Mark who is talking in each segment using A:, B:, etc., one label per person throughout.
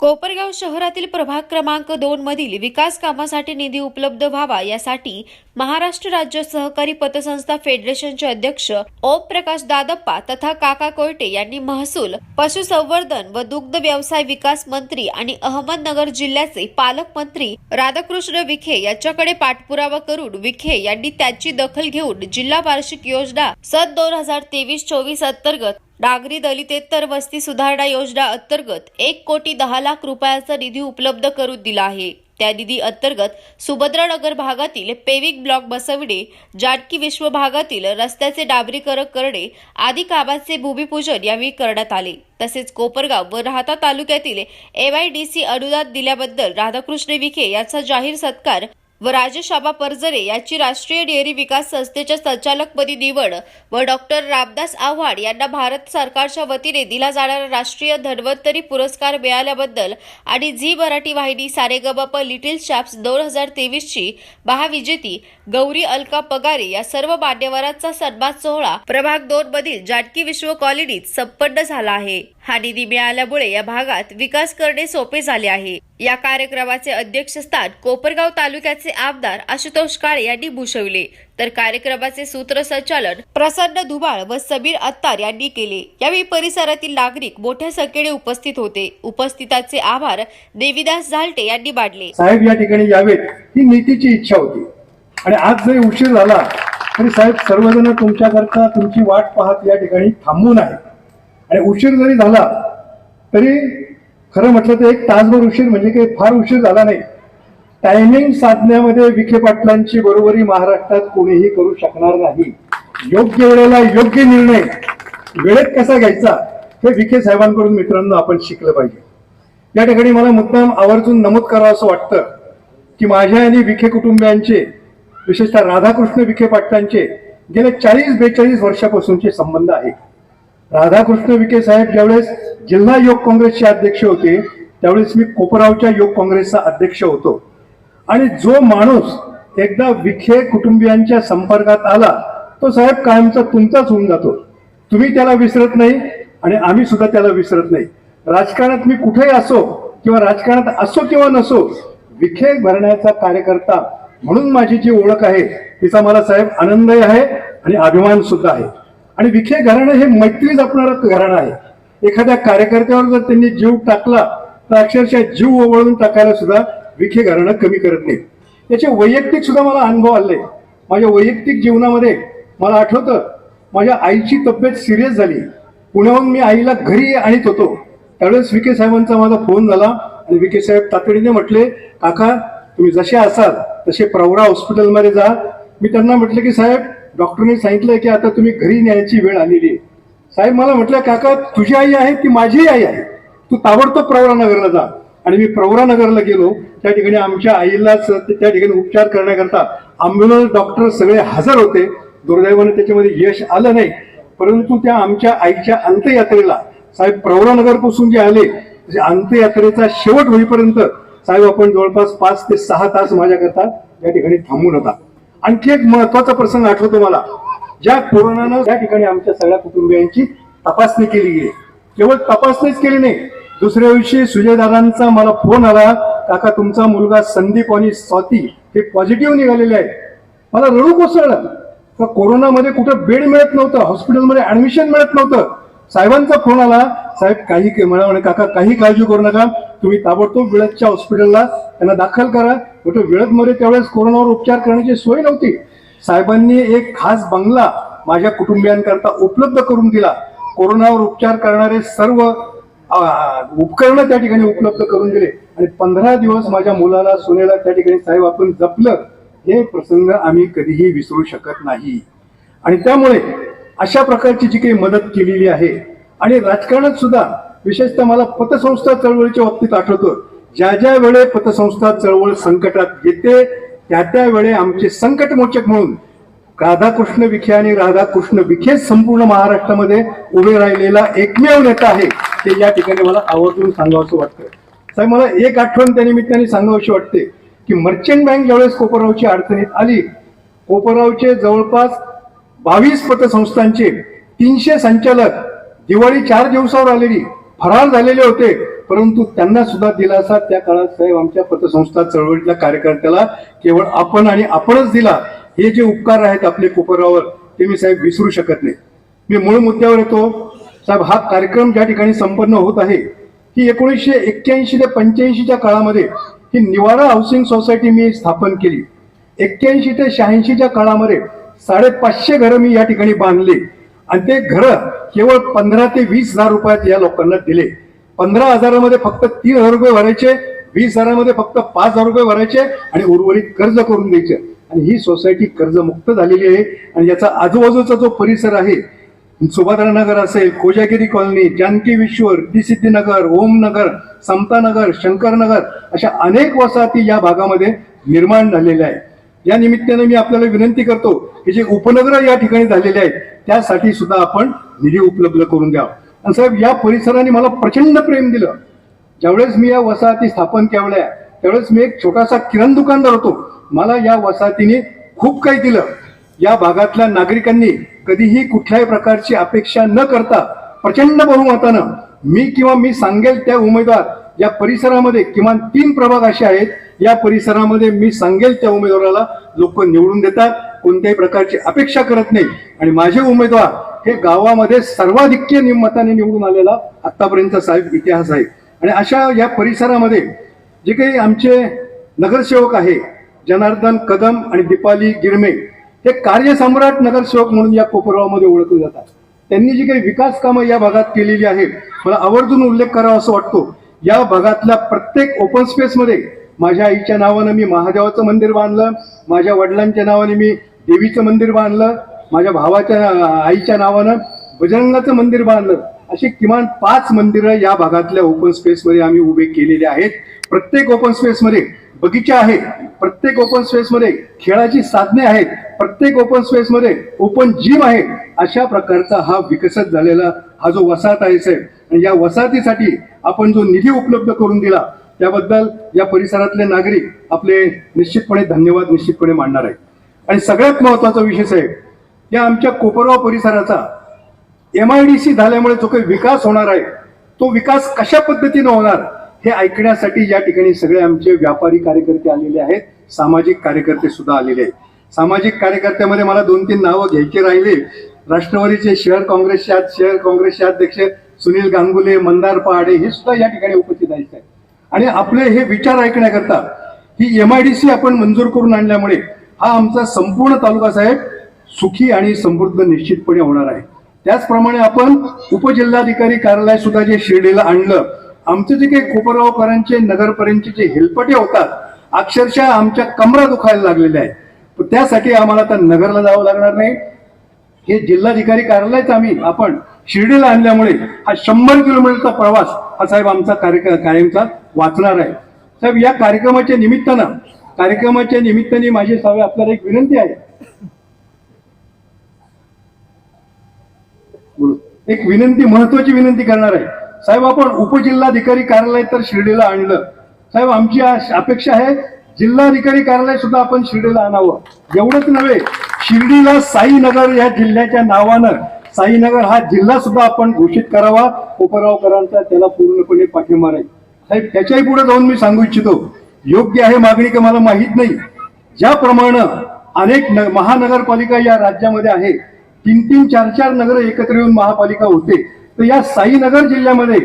A: कोपरगाव शहरातील प्रभाग क्रमांक दोन मधील विकास कामासाठी निधी उपलब्ध व्हावा यासाठी महाराष्ट्र राज्य सहकारी पतसंस्था फेडरेशनचे अध्यक्ष ओम प्रकाश दादप्पा तथा काका कोयटे यांनी महसूल पशुसंवर्धन व दुग्ध व्यवसाय विकास मंत्री आणि अहमदनगर जिल्ह्याचे पालकमंत्री राधाकृष्ण विखे यांच्याकडे पाठपुरावा करून विखे यांनी त्याची दखल घेऊन जिल्हा वार्षिक योजना सन दोन हजार तेवीस चोवीस अंतर्गत नागरी दलितेतर वस्ती सुधारणा योजना अंतर्गत एक कोटी दहा लाख रुपयाचा निधी उपलब्ध करून दिला आहे. त्या निधी अंतर्गत सुभद्रानगर भागातील पेविंग ब्लॉक बसविणे जानकी विश्व भागातील रस्त्याचे डांबरीकरण करणे आदी कामांचे भूमिपूजन यावेळी करण्यात आले. तसेच कोपरगाव व राहता तालुक्यातील एमआयडीसी अनुदान दिल्याबद्दल राधाकृष्ण विखे यांचा जाहीर सत्कार व राजेश आबा परजरे याची राष्ट्रीय डेअरी विकास संस्थेच्या संचालकपदी निवड व डॉक्टर रामदास आव्हाड यांना भारत सरकारच्या वतीने दिला जाणारा राष्ट्रीय धन्वंतरी पुरस्कार मिळाल्याबद्दल आणि झी मराठी वाहिनी सारेगमप लिटिल चॅप्स दोन हजार तेवीसची महाविजेती गौरी अलका पगारे या सर्व मान्यवरांचा सन्मान सोहळा प्रभाग दोन मधील जानकी विश्व कॉलनीत संपन्न झाला आहे. हा निधी मिळाल्यामुळे या भागात विकास करणे सोपे झाले आहे. या कार्यक्रमाचे अध्यक्षस्थान कोपरगाव तालुक्याचे आमदार आशुतोष काळे यांनी भूषवले. तर कार्यक्रमाचे सूत्रसंचालन प्रसन्न धुबाळ व समीर अत्तार यांनी केले. यावेळी परिसरातील नागरिक मोठ्या संख्येने उपस्थित होते. उपस्थितांचे आभार देवीदास झालटे यांनी मांडले
B: साहेब या ठिकाणी यावेत ही नीतीची इच्छा होती. आणि आज जरी उशीर झाला तरी साहेब सर्वजण तुमच्याकरता तुमची वाट पाहत या ठिकाणी थांबून आहेत. आणि उशीर जरी झाला तरी खरं म्हटलं तर एक तासभर उशीर म्हणजे काही फार उशीर झाला नाही. टायमिंग साधण्यामध्ये विखे पाटलांची बरोबरी महाराष्ट्रात कोणीही करू शकणार नाही. योग्य वेळेला योग्य निर्णय वेळेत कसा घ्यायचा हे विखे साहेबांकडून मित्रांनो आपण शिकलं पाहिजे. या ठिकाणी मला मुद्दाम आवर्जून नमूद करावं असं वाटतं की माझ्या आणि विखे कुटुंबियांचे विशेषतः राधाकृष्ण विखे पाटलांचे गेल्या चाळीस बेचाळीस वर्षापासूनचे संबंध आहेत. राधाकृष्ण विखे साहेब ज्यावेळेस जिल्हा योग काँग्रेसचे अध्यक्ष होते त्यावेळेस मी कोपरावच्या योग काँग्रेसचा अध्यक्ष होतो. आणि जो माणूस एकदा विखे कुटुंबियांच्या संपर्कात आला तो साहेब कायमचा तुमचाच होऊन जातो. तुम्ही त्याला विसरत नाही आणि आम्ही सुद्धा त्याला विसरत नाही. राजकारणात मी कुठेही असो किंवा राजकारणात असो किंवा नसो विखे भरण्याचा कार्यकर्ता म्हणून माझी जी ओळख आहे तिचा मला साहेब आनंदही आहे आणि अभिमान सुद्धा आहे. आणि विखे घराणं हे मैत्री जपणारं घराणं आहे. एखाद्या कार्यकर्त्यावर जर त्यांनी जीव टाकला तर अक्षरशः जीव ओवळून टाकायला सुद्धा विखे घराणं कमी करत नाही त्याचे वैयक्तिक सुद्धा मला अनुभव आले. माझ्या वैयक्तिक जीवनामध्ये मला आठवतं माझ्या आईची तब्येत सिरियस झाली. पुण्याहून मी आईला घरी आणत होतो. त्यावेळेस विखे साहेबांचा माझा फोन झाला आणि विखे साहेब तातडीने म्हटले काका तुम्ही जसे असाल तसे प्रवरा हॉस्पिटलमध्ये जा. मी त्यांना म्हटलं की साहेब डॉक्टरने सांगितलं की आता तुम्ही घरी न्यायची वेळ आलेली आहे. साहेब मला म्हटलं काका तुझी आई आहे ती माझी आई आहे? तू ताबडतोब प्रवरा नगरला जा. आणि मी प्रवरानगरला गेलो. त्या ठिकाणी आमच्या आईलाच त्या ठिकाणी उपचार करण्याकरता अम्ब्युलन्स डॉक्टर सगळे हजर होते. दुर्दैवाने त्याच्यामध्ये यश आलं नाही. परंतु त्या आमच्या आईच्या अंत्ययात्रेला साहेब प्रवरानगरपासून जे आले अंत्ययात्रेचा शेवट होईपर्यंत साहेब आपण जवळपास पाच ते सहा तास माझ्याकरता या ठिकाणी थांबून होता. आणखी एक महत्त्वाचा प्रसंग आठवतो मला. ज्या कोरोनानं त्या ठिकाणी आमच्या सगळ्या कुटुंबियांची तपासणी केली गेली केवळ तपासणीच केली नाही दुसऱ्या दिवशी सुजयदादांचा मला फोन आला काका तुमचा मुलगा संदीप आणि स्वाती हे पॉझिटिव्ह निघालेले आहेत. मला रडू कोसळलं. का कोरोनामध्ये कुठं बेड मिळत नव्हतं हॉस्पिटलमध्ये ऍडमिशन मिळत नव्हतं. साहेबांचा फोन आला साहेब काही मला म्हणे काका काही काळजी करू नका. तुम्ही ताबडतोब विळदच्या हॉस्पिटलला त्यांना दाखल करा. कुठं विळदमध्ये त्यावेळेस कोरोनावर उपचार करण्याची सोय नव्हती. साहेबांनी एक खास बंगला माझ्या कुटुंबियांकरता उपलब्ध करून दिला. कोरोनावर उपचार करणारे सर्व उपकरणं त्या ठिकाणी उपलब्ध करून दिले. आणि पंधरा दिवस माझ्या मुलाला सुनेला त्या ठिकाणी साहेब आपण जपलं. हे प्रसंग आम्ही कधीही विसरू शकत नाही. आणि त्यामुळे अशा प्रकारची जी काही मदत केलेली आहे. आणि राजकारणात सुद्धा विशेषतः मला पतसंस्था चळवळीच्या बाबतीत आठवतं ज्या ज्या वेळे पतसंस्था चळवळ संकटात येते त्या त्या वेळे आमचे संकटमोचक म्हणून राधाकृष्ण विखे आणि राधाकृष्ण विखे संपूर्ण महाराष्ट्रामध्ये उभे राहिलेला एकमेव नेता आहे ते या ठिकाणी मला आवर्जून सांगावंसं वाटतं साहेब मला एक आठवण त्या निमित्ताने सांगावीशी वाटते की मर्चंट बँक ज्यावेळेस कोपरावची अडचणीत आली कोपरावचे जवळपास बावीस पतसंस्थांचे तीनशे संचालक दिवाळी चार दिवसावर आलेली फरार झालेले होते. परंतु त्यांना सुद्धा दिलासा त्या काळात साहेब आमच्या पतसंस्था चळवळीतल्या कार्यकर्त्याला केवळ आपण आणि आपणच दिला. हे जे उपकार आहेत आपले कोपरावर ते मी साहेब विसरू शकत नाही. मी मूळ मुद्द्यावर येतो. साहेब हा कार्यक्रम ज्या ठिकाणी संपन्न होत आहे ही एकोणीसशे एक्क्याऐंशी ते पंच्याऐंशीच्या काळामध्ये ही निवारा हाऊसिंग सोसायटी मी स्थापन केली. एक्क्याऐंशी ते शहाऐंशीच्या काळामध्ये साडेपाचशे घरं मी या ठिकाणी बांधली. आणि ते घरं केवळ पंधरा ते वीस हजार रुपयात या लोकांना दिले. पंधरा हजारामध्ये फक्त तीन हजार रुपये भरायचे वीस हजारामध्ये फक्त पाच हजार रुपये भरायचे आणि उर्वरित कर्ज करून द्यायचे. आणि ही सोसायटी कर्जमुक्त झालेली आहे आणि याचा आजूबाजूचा जो परिसर आहे सुभद्रानगर असेल कोजागिरी कॉलनी जानकी विश्वर सिद्धीनगर ओमनगर समतानगर शंकरनगर अशा अनेक वसाहती या भागामध्ये निर्माण झालेल्या आहेत. या निमित्ताने मी आपल्याला विनंती करतो की जे उपनगर या ठिकाणी झालेले आहेत त्यासाठी सुद्धा आपण निधी उपलब्ध करून द्यावा. आणि साहेब या परिसराने मला प्रचंड प्रेम दिलं. ज्यावेळेस मी या वसाहती स्थापन केवल्या त्यावेळेस मी एक छोटासा किराण दुकानदार होतो. मला या वसाहतीने खूप काही दिलं. या भागातल्या नागरिकांनी कधीही कुठल्याही प्रकारची अपेक्षा न करता प्रचंड बहुमतानं मी किंवा मी सांगेल त्या उमेदवार या परिसरामध्ये किमान तीन प्रभाग असे आहेत. या परिसरामध्ये मी सांगेल त्या उमेदवाराला लोक निवडून देतात. कोणत्याही प्रकारची अपेक्षा करत नाही. आणि माझे उमेदवार हे गावामध्ये सर्वाधिक्य निम- मताने निवडून आलेला आतापर्यंतचा साहेब इतिहास आहे. आणि अशा या परिसरामध्ये जे काही आमचे नगरसेवक आहे जनार्दन कदम आणि दीपाली गिरमे हे कार्यसम्राट नगरसेवक म्हणून या कोपरगावमध्ये ओळखले जातात. त्यांनी जी काही विकास कामं या भागात केलेली आहेत मला आवर्जून उल्लेख करावा असं वाटतो. या भागातल्या प्रत्येक ओपन स्पेसमध्ये माझ्या आईच्या नावानं मी महादेवाचं मंदिर बांधलं माझ्या वडिलांच्या नावाने मी देवीचं मंदिर बांधलं माझ्या भावाच्या आईच्या नावानं बजरंगाचं मंदिर बांधलं. अशी किमान पाच मंदिरं या भागातल्या ओपन स्पेसमध्ये आम्ही उभे केलेले आहेत. प्रत्येक ओपन स्पेसमध्ये बगीचा आहे. प्रत्येक ओपन स्पेसमध्ये खेळाची साधने आहेत. प्रत्येक ओपन स्पेसमध्ये ओपन जिम आहे. अशा प्रकारचा हा विकसित झालेला हा जो वसाहत आहे साहेब आणि या वसाहतीसाठी आपण जो निधी उपलब्ध करून दिला त्याबद्दल या परिसरातले नागरिक आपले निश्चितपणे धन्यवाद निश्चितपणे मानणार आहेत. आणि सगळ्यात महत्त्वाचा विषय साहेब या आमच्या कोपरगाव परिसराचा एम आय डी सी झाल्यामुळे जो काही विकास होणार आहे तो विकास कशा पद्धतीनं होणार? हे ऐकण्यासाठी या ठिकाणी सगळे आमचे व्यापारी कार्यकर्ते आलेले आहेत सामाजिक कार्यकर्ते सुद्धा आलेले आहेत. सामाजिक कार्यकर्त्यामध्ये मला दोन तीन नावं घ्यायची राहिले. राष्ट्रवादीचे शहर काँग्रेसचे आज शहर काँग्रेसचे अध्यक्ष सुनील गांगुले मंदार पहाडे हे सुद्धा या ठिकाणी उपस्थित आहेत. आणि आपले हे विचार ऐकण्याकरता ही एम आय डी सी आपण मंजूर करून आणल्यामुळे हा आमचा संपूर्ण तालुका साहेब सुखी आणि समृद्ध निश्चितपणे होणार आहे. त्याचप्रमाणे आपण उपजिल्हाधिकारी कार्यालय सुद्धा जे शिर्डीला आणलं आमचे जे काही खोपरगावकरांचे नगरपर्यंतचे जे हेलपटे होतात अक्षरशः आमच्या कमरा दुखायला लागलेल्या आहेत. पण त्यासाठी आम्हाला आता नगरला जावं लागणार नाही. हे जिल्हाधिकारी कार्यालयच आम्ही आपण शिर्डीला आणल्यामुळे हा शंभर किलोमीटरचा प्रवास हा साहेब आमचा कार्यक्रम कायमचा वाचणार आहे. साहेब या कार्यक्रमाच्या निमित्तानं कार्यक्रमाच्या निमित्ताने माझी साहेब आपल्याला एक विनंती आहे. एक विनंती महत्वाची विनंती करणार आहे. साहेब आपण उपजिल्हाधिकारी कार्यालय तर शिर्डीला आणलं. साहेब आमची अपेक्षा आहे जिल्हाधिकारी कार्यालय सुद्धा आपण शिर्डीला आणावं. एवढंच नव्हे शिर्डीला साईनगर या जिल्ह्याच्या नावानं साईनगर हा जिल्हा सुद्धा आपण घोषित करावा उपरावकरांचा त्याला पूर्णपणे पाठिंबा राहील साहेब त्याच्याही पुढे जाऊन मी सांगू इच्छितो योग्य आहे मागणी का मला माहीत नाही. ज्याप्रमाणे अनेक महानगरपालिका या राज्यामध्ये आहे तीन तीन चार चार नगर एकत्र येऊन महापालिका होते. तर या साईनगर जिल्ह्यामध्ये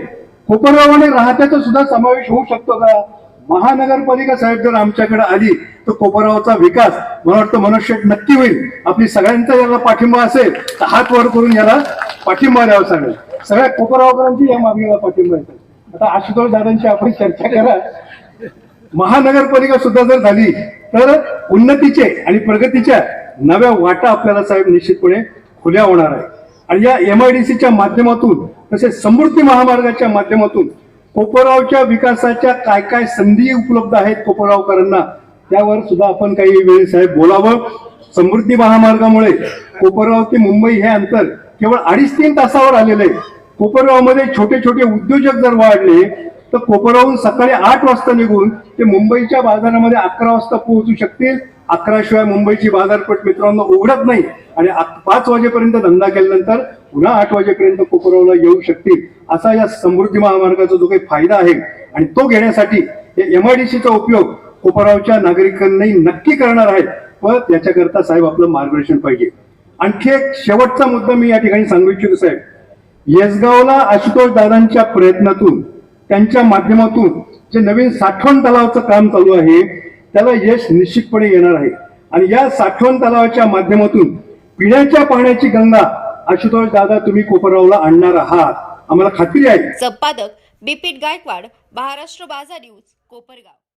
B: कोपरगाव आणि राहत्याचा सुद्धा समावेश होऊ शकतो का? महानगरपालिका साहेब जर आमच्याकडे आली तर कोपरगावचा विकास मला वाटतं मनुष्य नक्की होईल. आपली सगळ्यांचा याला पाठिंबा असेल तर हात वर करून याला पाठिंबा द्यावा सांगेल सगळ्या कोपरगावकरांची या मागणीला पाठिंबा येतो आता आशुतोष दादांची आपण चर्चा करा. महानगरपालिका सुद्धा जर झाली तर उन्नतीचे आणि प्रगतीच्या नव्या वाटा आपल्याला साहेब निश्चितपणे खुल्या होणार आहे. आणि या एम आय डी सीच्या माध्यमातून तसेच समृद्धी महामार्गाच्या माध्यमातून कोपरगावच्या विकासाच्या काय काय संधी उपलब्ध आहेत कोपरगावकरांना त्यावर सुद्धा आपण काही वेळ साहेब बोलावं. समृद्धी महामार्गामुळे कोपरगाव ते मुंबई हे अंतर केवळ अडीच तीन तासावर आलेलं आहे. कोपरगावमध्ये छोटे छोटे उद्योजक जर वाढले तर कोपरगावहून सकाळी आठ वाजता निघून ते मुंबईच्या बाजारामध्ये अकरा वाजता पोहोचू शकतील. अकराशिवाय मुंबईची बाजारपेठ मित्रांनो उघडत नाही. आणि पाच वाजेपर्यंत धंदा केल्यानंतर पुन्हा आठ वाजेपर्यंत कोपरावला येऊ शकतील. असा या समृद्धी महामार्गाचा जो काही फायदा आहे आणि तो घेण्यासाठी एमआयडीसीचा उपयोग कोपरावच्या नागरिकांनी नक्की करणार आहेत पण त्याच्याकरता साहेब आपलं मार्गदर्शन पाहिजे. आणखी एक शेवटचा मुद्दा मी या ठिकाणी सांगू इच्छितो साहेब. येसगावला आशुतोष दादांच्या प्रयत्नातून त्यांच्या माध्यमातून जे नवीन साठवण तलावाचं काम चालू आहे त्याला यश निश्चितपणे येणार आहे. आणि या साठवण तलावाच्या माध्यमातून पिण्याच्या पाण्याची गंगा आशुतोष दादा तुम्ही कोपरावला आणणार आहात. आम्हाला खात्री आहे.
A: संपादक बिपिन गायकवाड महाराष्ट्र बाजार न्यूज कोपरगाव.